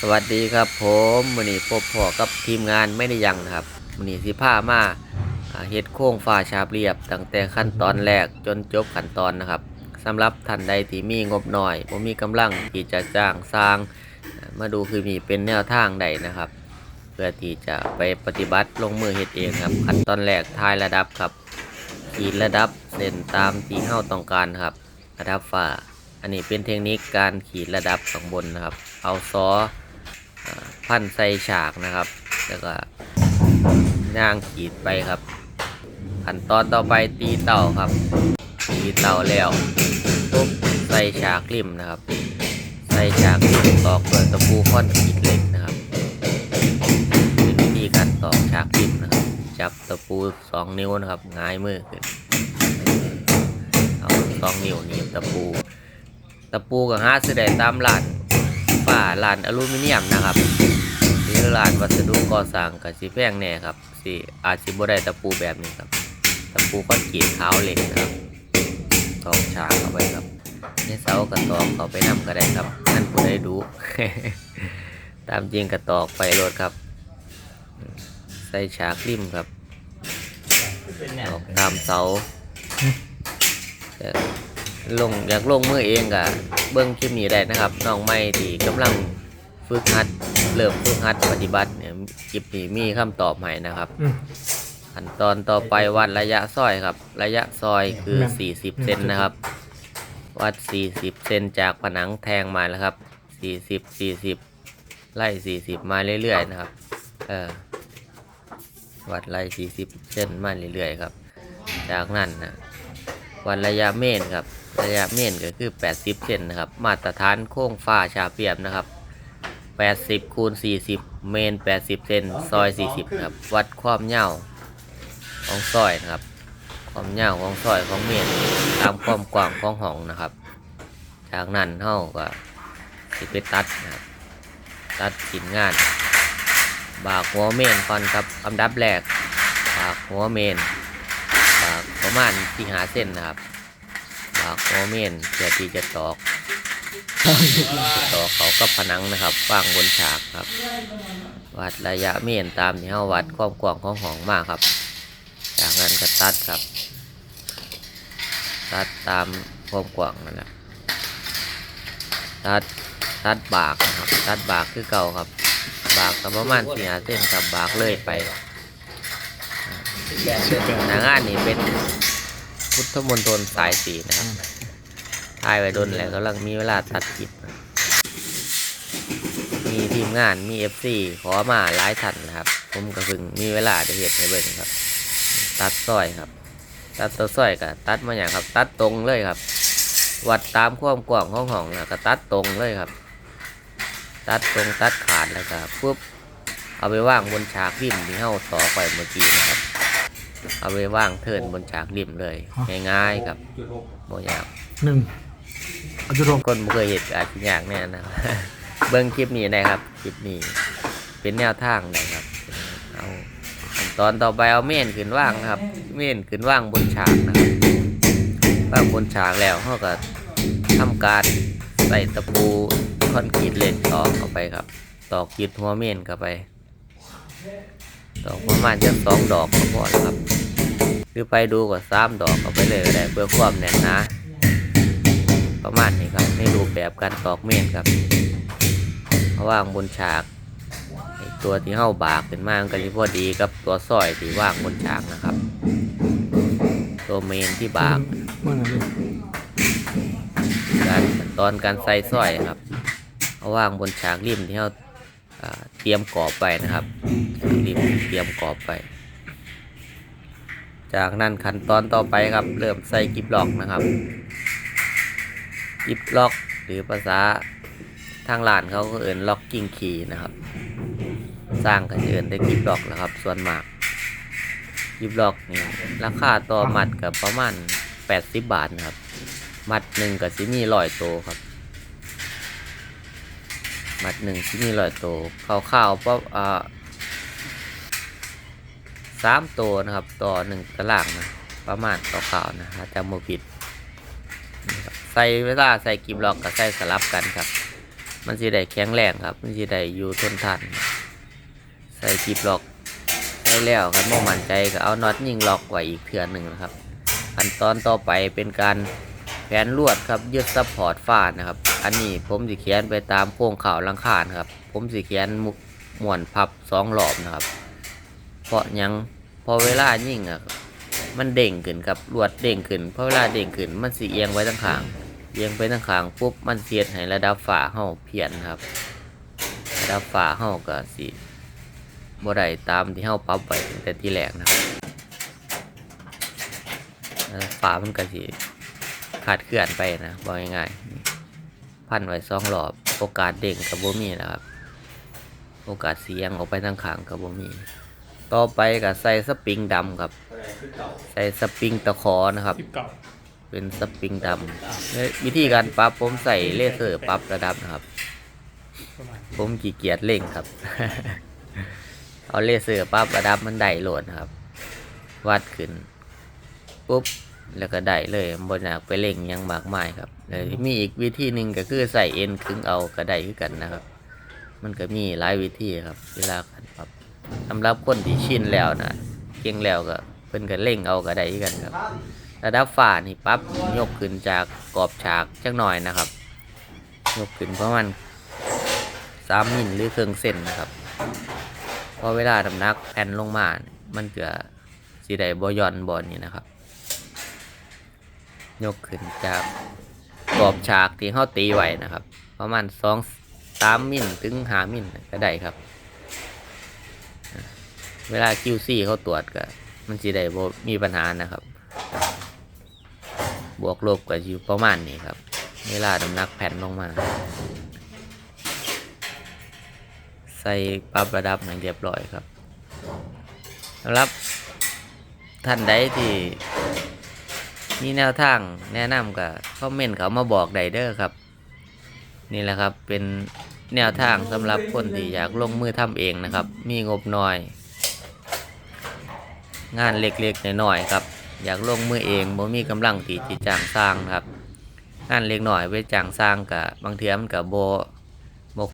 สวัสดีครับผมมือนี้พบพ่อกับทีมงานไม่ได้ยังนะครับมือนี้สิผ้ามาเฮ็ดโค้งฟ้าชาบเรียบ ตั้งแต่ขั้นตอนแรกจนจบขั้นตอนนะครับสำหรับท่านใดที่มีงบหน่อยผมมีกำลังที่จะจ้างสร้าง มาดูคือมีเป็นแนวทางใดนะครับ เพื่อที่จะไปปฏิบัติลงมือเฮ็ดเองครับ ขั้นตอนแรกทายระดับครับขีดระดับเส้นตามที่เฮาต้องการครับระดับฝ้า อันนี้เป็นเทคนิคการขีดระดับข้างบนนะครับ เอาซออ่ พันใส่ฉากนะครับ แล้วก็ย่างขีดไปครับขั้นตอนต่อไปตีเต่าครับ ตีเต่าแล้วปุ๊บใส่ฉากริมนะครับ ใส่ฉากริมตอกด้วยตะปูค่อนขีดเหล็กนะครับเป็นวิธีการตอกฉากริมนะครับ จับตะปูสองนิ้วนะครับงายมือขึ้นเอาสองนิ้วหนีบตะปู ตะปูกับหาซื้อได้ตามร้านฝ้าร้านอลูมิเนียมนะครับ รือร้านวัสดุก่อสร้างกับสีแพงแน่ครับสิอาจสิบ่ได้ตะปูแบบนี้ครับ ตะปูก้อนกีดขาวเหล็กนะครับตอกฉากเข้าไปครับในเสากระตอกเข้าไปนำก็ได้ครับนั่นผู้ได้ดู ตามจริงกระตอกไปรถครับ ใส่ฉากริมครับตอกตามเสาลงอยากลงมือเองกะเบิ้องคลิปนี้ได้นะครับน้องไม่ที่กำลัง ฝึกหัดเริ่มฝึกหัดปฏิบัติเนี่ยคลิปนี้มีคำตอบให้นะครับอืม ขั้นตอนต่อไปวัดระยะซอยครับ ระยะซอยคือ40 เซนนะครับ วัด 40 เซนจากผนังแทงมาแล้วครับ 40 40 ไล่ 40 มาเรื่อยๆนะครับ เออวัดไล่ 40 เซนมาเรื่อยๆครับ จากนั้นนะวันระยะเมนครับ ระยะเมนก็คือ 80 เซนนะครับ มาตรฐานโค้งฟ้าชาเปียบนะครับ 80คูณ40 เมน 80 เซนซอย 40 ครับ วัดความยาวของซอยนะครับ ความยาวของซอยของเมนตามความกว้างของห้องนะครับ จากนั้นเฮาก็สิไปตัดนะครับตัดชิ้นงาน บากหัวเมนก่อนครับอันดับแรก บากหัวเมน บากประมาณที่หาเส้นนะครับ บากโอเมนเพื่อที่จะตอก ตอกเขากับผนังนะครับวางบนฉากครับ วัดระยะเมนตามที่เฮาวัดความกว้างของห้องมากครับ จากนั้นก็ตัดครับ ตัดตามความกว้างนั่นแหละตัดตัดบากนะครับ ตัดบากคือเก่าครับ บากก็ประมาณสี่หาเส้นกับบากเลยไปหนางานนี่เป็นพุทธมณฑลสายสีนะครับ ถ่ายไว้ดนแล้วกำลังมีเวลาตัดคลิป มีทีมงานมีเอฟซีขอมาหลายท่านนะครับ ผมก็เพิ่งมีเวลาจะเห็นให้เบิ่งครับ ตัดสร้อยครับ ตัดตัวสร้อยก็ตัดมาอย่างครับ ตัดตรงเลยครับ วัดตามความกว้างของห้องนะก็ตัดตรงเลยครับ ตัดตรงตัดขาดแล้วก็ปุ๊บเอาไปวางบนฉากพิมพ์ที่เฮาต่อไปเมื่อกี้นะครับ เอาไปว่างเทิร์นบนฉากริมเลย ง่ายๆครับโมยากหนึ่ง เอาจุดหกคนบ่เคยเห็นอาจจะยากแน่นะครับ เบิ้งคลิปนี้นะครับคลิปนี้ เป็นแนวทางนะครับ เอาขั้นตอนต่อไปเอาเม่นขึ้นว่างนะครับ เม่นขึ้นว่างบนฉากนะครับว่างบนฉากแล้วเขาก็ทำการใส่ตะปูคอนกรีตเหล็กตอกเข้าไปครับ ตอกยึดหัวเม่นเข้าไป ตอกประมาณจะสองดอกก็พอแล้วครับ หรือไปดูก็สามดอกเข้าไปเลยก็ได้เพื่อความแน่นหนา ประมาณนี้ครับในรูปแบบการตอกเมนครับเพราะว่างบนฉากตัวที่เห่าบากขึ้นมามันก็จะพอดีกับตัวสร้อยที่ว่างบนฉากนะครับ ตัวเมนที่บากการขั้นตอนการใส่สร้อยครับเอาว่างบนฉากริมที่เราอ่าเตรียมกรอบไปนะครับริมเตรียมกรอบไป จากนั้นขั้นตอนต่อไปครับ เริ่มใส่กิบล็อกนะครับ กิบล็อก หรือภาษาทางร้านเขาก็เอ่นล็อกกิ้งคีนะครับ สร้างกันเอ่นได้กิบล็อกแล้วครับ ส่วนมากกิบล็อกนี่ราคาต่อมัดกับประมาณ 80 บาทนะครับ มัดหนึ่งกับซิมีร้อยโตวครับ มัดหนึ่งซิมีร้อยโตวข้าวๆเพราะอ่าสามตัวนะครับ ต่อหนึ่งตารางนะประมาณต่อข่าวนะถ้าจำไม่ผิด ใส่เวลาใส่กิมล็อกกับใส่สลับกันครับ มันสิได้แข็งแรงครับ มันสิได้อยู่ทนทานใส่กีบล็อกใส่แล้วครับบ่มั่นใจก็เอาน็อตยิงล็อกไว้อีกเทื่อหนึ่งนะครับขั้นตอนต่อไปเป็นการแผนลวดครับยึดซัพพอร์ตฟ้านะครับ อันนี้ผมสิเขียนไปตามโครงข่าวหลังคานครับ ผมสิเขียนมุม่วนพับสองรอบนะครับ เพราะยังพอเวลายิ่งอะมันเด้งขึ้นครับลวดเด้งขึ้นพอเวลาเด้งขึ้นมันสิเอียงไว้ทั้งข้าง เอียงไปทั้งข้างปุ๊บมันเสียดให้ระดับฝาเฮาเพี้ยนครับ ระดับฝาเฮาก็สิบ่ได้ตามที่เฮาปรับไว้ตั้งแต่ที่แรกนะครับฝามันก็สิขาดเคลื่อนไปนะบอกง่ายๆพันไว้สองรอบโอกาสเด้งกับบมีนะครับ โอกาสเสียงออกไปทางข้างกับบมี ต่อไปก็ใส่สปริงดำครับ ใส่สปริงตะขอนะครับ เป็นสปริงดำวิธีการปรับผมใส่เลเซอร์ปรับระดับนะครับ ผมขี้เกียจเล่งครับ เอาเลเซอร์ปรับระดับมันได้โหลดครับ วัดขึ้นปุ๊บแล้วก็ได้เลยบนอยากไปเล่งยังมากมายครับมีอีกวิธีหนึ่งก็คือใส่เอ็นครึงเอาก็ได้คือกันนะครับ มันก็มีหลายวิธีครับเวลาการปรับสำหรับคนที่ชินแล้วนะเก่งแล้วก็เพิ่นก็เล่งเอาก็ได้คือกันครับ ระดับฝ้านี่ปับยกขึ้นจากกรอบฉากจักหน่อยนะครับ ยกขึ้นปราะมาณสามมิลหรือเครื่องเส้นนะครับพอเวลาน้ำนักแผ่นลงมาเนี่ยมันเกิดสีใดบย่อนบอลนี่นะครับ ยกขึ้นจากกรอบฉากที่เขาตีไว้นะครับ ประมาณสองสามมิลถึงหามิลก็ได้ครับ เวลา QC เขาตรวจก็มันสีใดบมีปัญหานะครับ บวกลบก็อยู่ประมาณนี้ครับ เวลาน้ำหนักแผ่นลงมา ใส่ปรับระดับอย่างเรียบร้อยครับสำหรับท่านใดที่มีแนวทางแนะนำก็คอมเมนต์เขามาบอกไดเดอร์ครับ นี่แหละครับเป็นแนวทางสำหรับคนที่อยากลงมือทำเองนะครับ มีงบน้อย งานเล็กๆน้อยๆครับ อยากลงมือเองบ่มีกำลังที่จะจ้างสร้างครับงานเล็กหน่อยไปจ้างสร้างกับบางเทียมันกับโบ